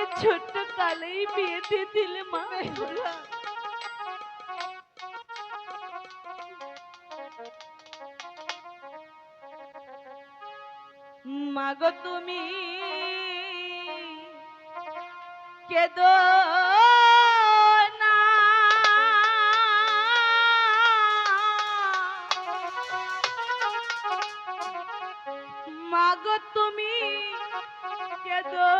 আমাকে ছোট্ট কালেই বিয়ে দিয়ে দিলে মা। মাগো তুমি কেদো মাগো তুমি কেদো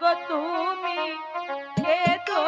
গো তুমি খেতো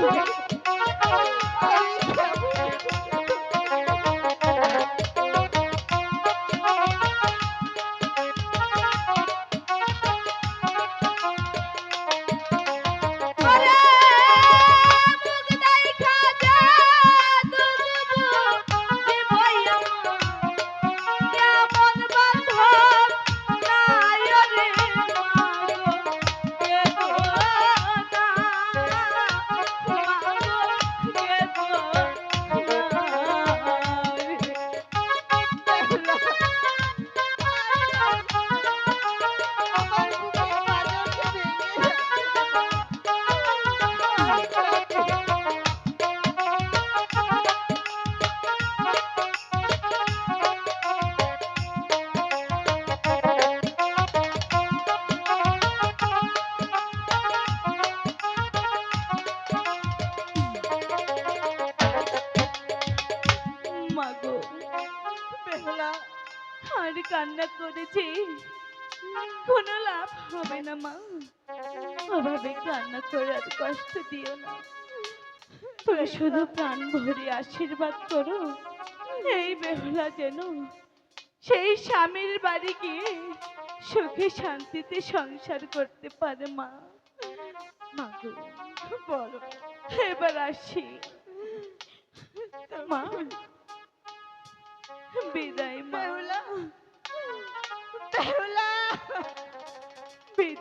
Thank you. করেছি। কোনো লাভ হবে না মা। অভাবে কান্না করে আর কষ্ট দিও না। তুমি শুধু প্রাণ ভরে আশীর্বাদ করো। এই বেহুলা যেন সেই স্বামীর বাড়ি গিয়ে সুখে শান্তিতে সংসার করতে পারে মা। মা গো, বলো এবার আসি। মা বিদায় মা।